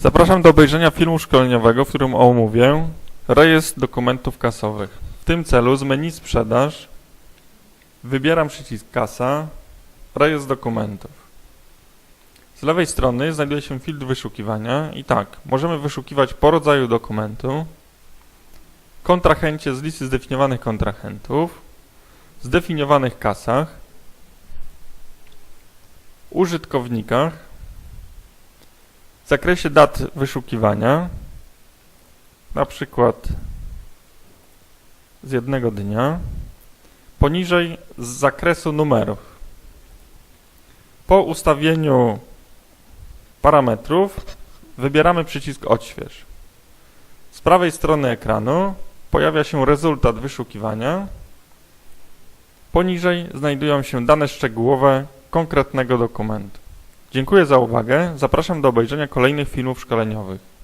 Zapraszam do obejrzenia filmu szkoleniowego, w którym omówię rejestr dokumentów kasowych. W tym celu z menu Sprzedaż wybieram przycisk Kasa, Rejestr dokumentów. Z lewej strony znajduje się filtr wyszukiwania i tak, możemy wyszukiwać po rodzaju dokumentu, kontrahencie z listy zdefiniowanych kontrahentów, zdefiniowanych kasach, użytkownikach, w zakresie dat wyszukiwania, na przykład z jednego dnia, poniżej z zakresu numerów. Po ustawieniu parametrów wybieramy przycisk Odśwież. Z prawej strony ekranu pojawia się rezultat wyszukiwania. Poniżej znajdują się dane szczegółowe konkretnego dokumentu. Dziękuję za uwagę. Zapraszam do obejrzenia kolejnych filmów szkoleniowych.